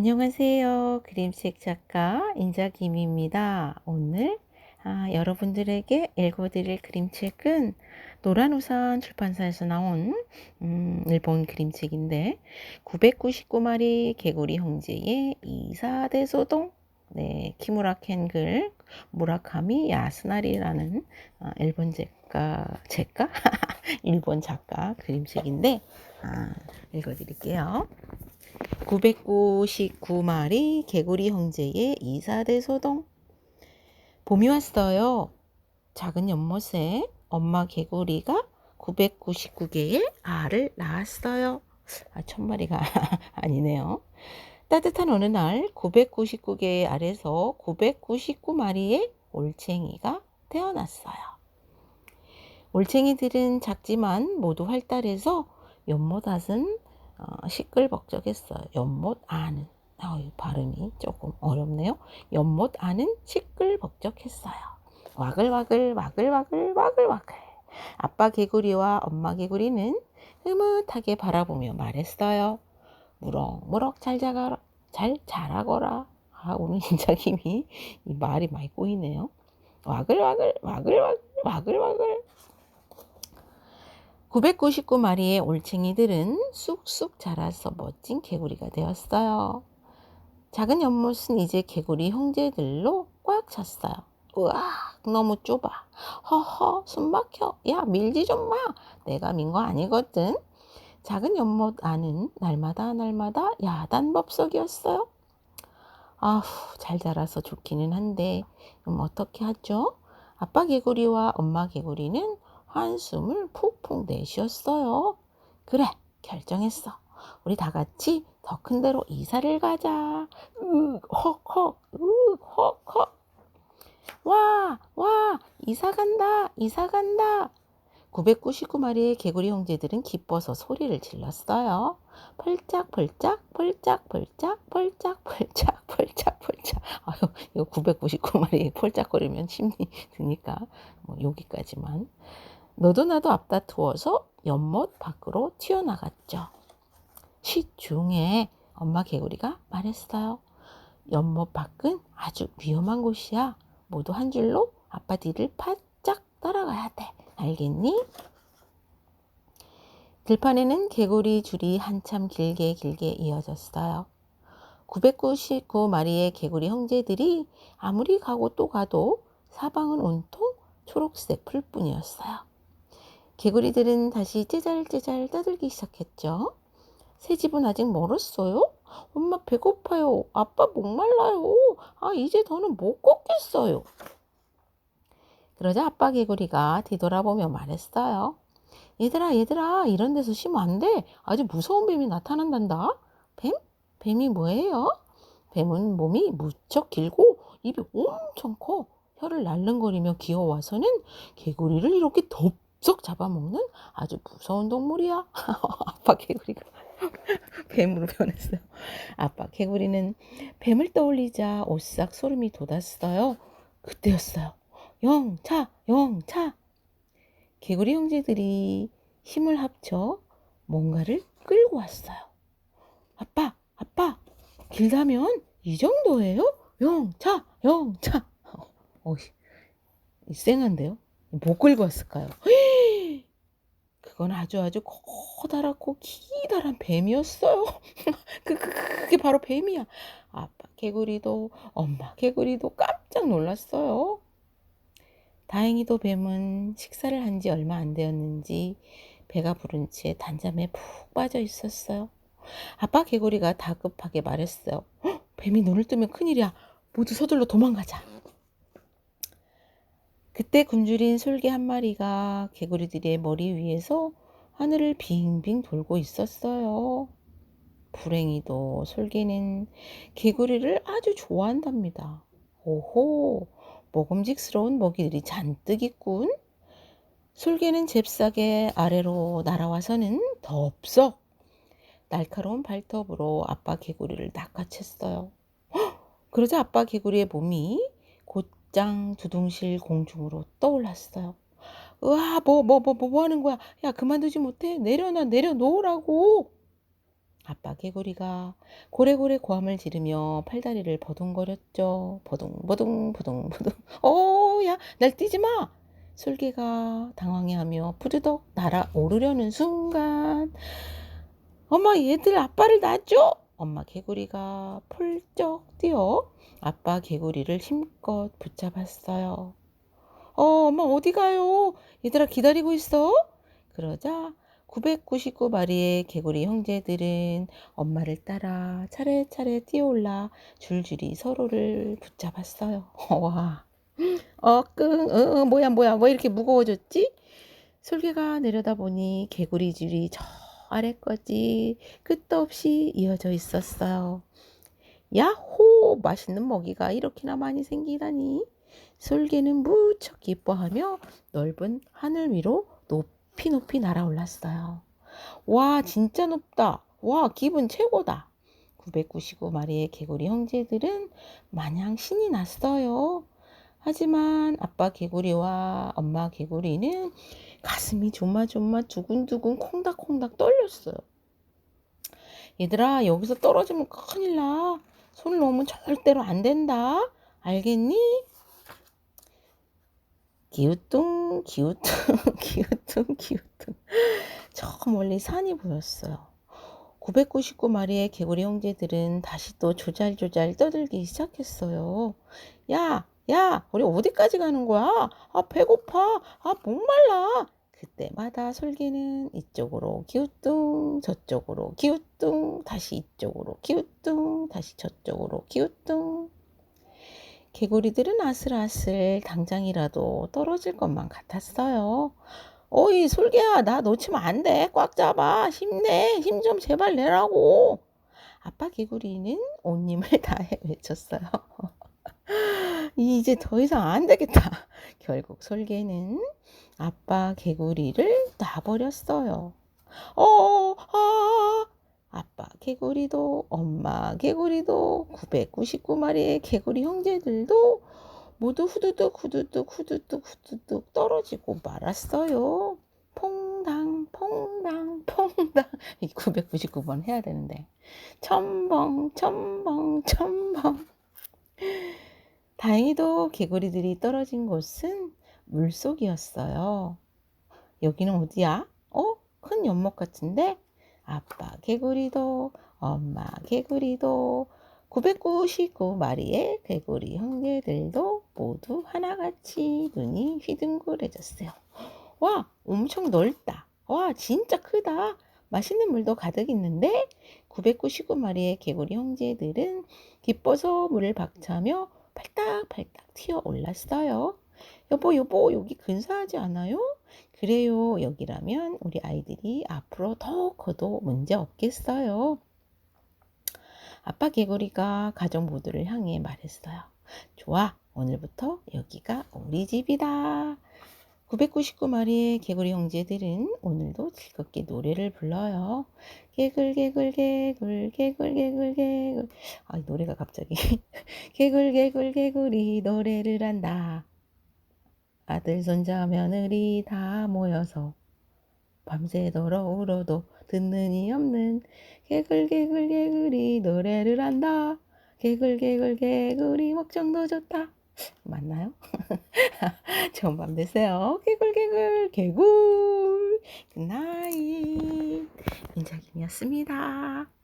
안녕하세요. 그림책 작가 인자김입니다. 오늘 아, 여러분들에게 읽어드릴 그림책은 노란우산 출판사에서 나온 음, 일본 그림책인데 999마리 개구리 형제의 이사대 소동 네, 키무라 켄글 무라카미 야스나리라는 아, 일본 작가 작가 일본 작가 그림책인데 아, 읽어드릴게요. 999마리 개구리 형제의 이사대 소동. 봄이 왔어요. 작은 연못에 엄마 개구리가 999개의 알을 낳았어요. 아, 천마리가 아니네요. 따뜻한 어느 날 999개의 알에서 999마리의 올챙이가 태어났어요. 올챙이들은 작지만 모두 활달해서 연못앗은 어, 시끌벅적했어요. 연못 안은 어, 발음이 조금 어렵네요. 연못 안은 시끌벅적했어요. 와글와글 와글와글 와글와글 아빠 개구리와 엄마 개구리는 흐뭇하게 바라보며 말했어요. 무럭무럭 잘 자가라 잘 자라거라. 아 오늘 힘이 이 말이 많이 꼬이네요. 와글와글 와글와글 와글와글 999마리의 올챙이들은 쑥쑥 자라서 멋진 개구리가 되었어요. 작은 연못은 이제 개구리 형제들로 꽉 찼어요. 우와, 너무 좁아. 허허, 숨 막혀. 야, 밀지 좀 마. 내가 민 거 아니거든. 작은 연못 안은 날마다 날마다 야단법석이었어요. 아후, 잘 자라서 좋기는 한데, 그럼 어떻게 하죠? 아빠 개구리와 엄마 개구리는 한숨을 푹푹 내쉬었어요. 그래, 결정했어. 우리 다 같이 더 큰 데로 이사를 가자. 으, 헉헉, 으, 헉헉. 와, 와, 이사 간다, 이사 간다. 999마리의 개구리 형제들은 기뻐서 소리를 질렀어요. 펄짝펄짝, 펄짝펄짝, 펄짝펄짝, 펄짝펄짝. 아유, 이거 999마리 펄짝거리면 심리 드니까 뭐 여기까지만. 너도 나도 앞다투어서 연못 밖으로 튀어나갔죠. 시중에 엄마 개구리가 말했어요. 연못 밖은 아주 위험한 곳이야. 모두 한 줄로 아빠 뒤를 바짝 따라가야 돼. 알겠니? 들판에는 개구리 줄이 한참 길게 길게 이어졌어요. 999마리의 개구리 형제들이 아무리 가고 또 가도 사방은 온통 초록색 풀뿐이었어요. 개구리들은 다시 째잘째잘 떠들기 시작했죠. 새 집은 아직 멀었어요? 엄마 배고파요. 아빠 목말라요. 아, 이제 더는 못 걷겠어요. 그러자 아빠 개구리가 뒤돌아보며 말했어요. 얘들아, 얘들아, 이런 데서 쉬면 안 돼. 아주 무서운 뱀이 나타난단다. 뱀? 뱀이 뭐예요? 뱀은 몸이 무척 길고 입이 엄청 커. 혀를 날름거리며 귀여워서는 개구리를 이렇게 덥 쏙 잡아먹는 아주 무서운 동물이야. 아빠 개구리가 뱀으로 변했어요. 아빠 개구리는 뱀을 떠올리자 오싹 소름이 돋았어요. 그때였어요. 영차, 영차. 개구리 형제들이 힘을 합쳐 뭔가를 끌고 왔어요. 아빠, 아빠, 길다면 이 정도예요? 영차, 영차. 어, 쌩한데요? 못 끌고 왔을까요? 그건 아주 아주 커다랗고 기다란 뱀이었어요. 그, 그, 그게 바로 뱀이야. 아빠 개구리도 엄마 개구리도 깜짝 놀랐어요. 다행히도 뱀은 식사를 한 지 얼마 안 되었는지 배가 부른 채 단잠에 푹 빠져 있었어요. 아빠 개구리가 다급하게 말했어요. 뱀이 눈을 뜨면 큰일이야. 모두 서둘러 도망가자. 그때 굶주린 솔개 한 마리가 개구리들의 머리 위에서 하늘을 빙빙 돌고 있었어요. 불행히도 솔개는 개구리를 아주 좋아한답니다. 오호, 먹음직스러운 먹이들이 잔뜩 있군. 솔개는 잽싸게 아래로 날아와서는 덥석 날카로운 발톱으로 아빠 개구리를 낚아챘어요. 그러자 아빠 개구리의 몸이 곧장 두둥실 공중으로 떠올랐어요. 으아, 뭐, 뭐, 뭐, 뭐, 뭐 하는 거야? 야, 그만두지 못해? 내려놔, 내려놓으라고. 아빠 개구리가 고래고래 고함을 지르며 팔다리를 버둥거렸죠. 버둥버둥 버둥버둥. 어, 야, 날 뛰지 마. 솔개가 당황해하며 푸드덕 날아오르려는 순간 엄마 얘들 아빠를 놔줘. 엄마 개구리가 폴쩍 뛰어 아빠 개구리를 힘껏 붙잡았어요. 어, 엄마 어디 가요? 얘들아 기다리고 있어. 그러자 999마리의 개구리 형제들은 엄마를 따라 차례차례 뛰어올라 줄줄이 서로를 붙잡았어요. 와. 어, 끙, 어, 어, 뭐야, 뭐야, 왜 이렇게 무거워졌지? 솔개가 내려다보니 개구리 줄이 저 아래까지 끝도 없이 이어져 있었어요. 야호! 맛있는 먹이가 이렇게나 많이 생기다니. 솔개는 무척 기뻐하며 넓은 하늘 위로 높이 높이 날아올랐어요. 와, 진짜 높다. 와, 기분 최고다. 999마리의 개구리 형제들은 마냥 신이 났어요. 하지만 아빠 개구리와 엄마 개구리는 가슴이 조마조마 두근두근 콩닥콩닥 떨렸어요. 얘들아, 여기서 떨어지면 큰일 나. 손 놓으면 절대로 안 된다. 알겠니? 기우뚱, 기우뚱, 기우뚱, 기우뚱. 저 멀리 산이 보였어요. 999마리의 개구리 형제들은 다시 또 조잘조잘 떠들기 시작했어요. 야, 야, 우리 어디까지 가는 거야? 아, 배고파. 아, 목말라. 그때마다 솔개는 이쪽으로 기우뚱, 저쪽으로 기우뚱, 다시 이쪽으로 기우뚱, 다시 저쪽으로 기우뚱. 개구리들은 아슬아슬 당장이라도 떨어질 것만 같았어요. 어이, 솔개야, 나 놓치면 안 돼. 꽉 잡아. 힘내. 힘 좀 제발 내라고. 아빠 개구리는 온 힘을 다해 외쳤어요. 이제 더 이상 안 되겠다. 결국 솔개는 아빠 개구리를 놔버렸어요. 어, 아, 아빠 개구리도 엄마 개구리도 999마리의 개구리 형제들도 모두 후두둑 후두둑 후두둑 후두둑 떨어지고 말았어요. 퐁당 퐁당 퐁당 이 999번 해야 되는데 첨벙 첨벙 첨벙 다행히도 개구리들이 떨어진 곳은 물속이었어요. 여기는 어디야? 어? 큰 연못 같은데? 아빠 개구리도 엄마 개구리도 999마리의 개구리 형제들도 모두 하나같이 눈이 휘둥그레졌어요. 와, 엄청 넓다. 와, 진짜 크다. 맛있는 물도 가득 있는데 999마리의 개구리 형제들은 기뻐서 물을 박차며 팔딱팔딱 튀어 올랐어요. 여보, 여보, 여기 근사하지 않아요? 그래요. 여기라면 우리 아이들이 앞으로 더 커도 문제 없겠어요. 아빠 개구리가 가족 모두를 향해 말했어요. 좋아, 오늘부터 여기가 우리 집이다. 999마리의 개구리 형제들은 오늘도 즐겁게 노래를 불러요. 개굴 개굴 개굴 개굴 개굴 개굴 아 노래가 갑자기 개굴 개굴 개굴이 노래를 한다. 아들 손자 며느리 다 모여서 밤새도록 울어도 듣는 이 없는 개굴 개굴 개굴이 노래를 한다. 개굴 개굴 개굴이 먹정도 좋다. 맞나요? 좋은 밤 되세요. 개굴 개굴 개굴 굿나잇 민작임이었습니다.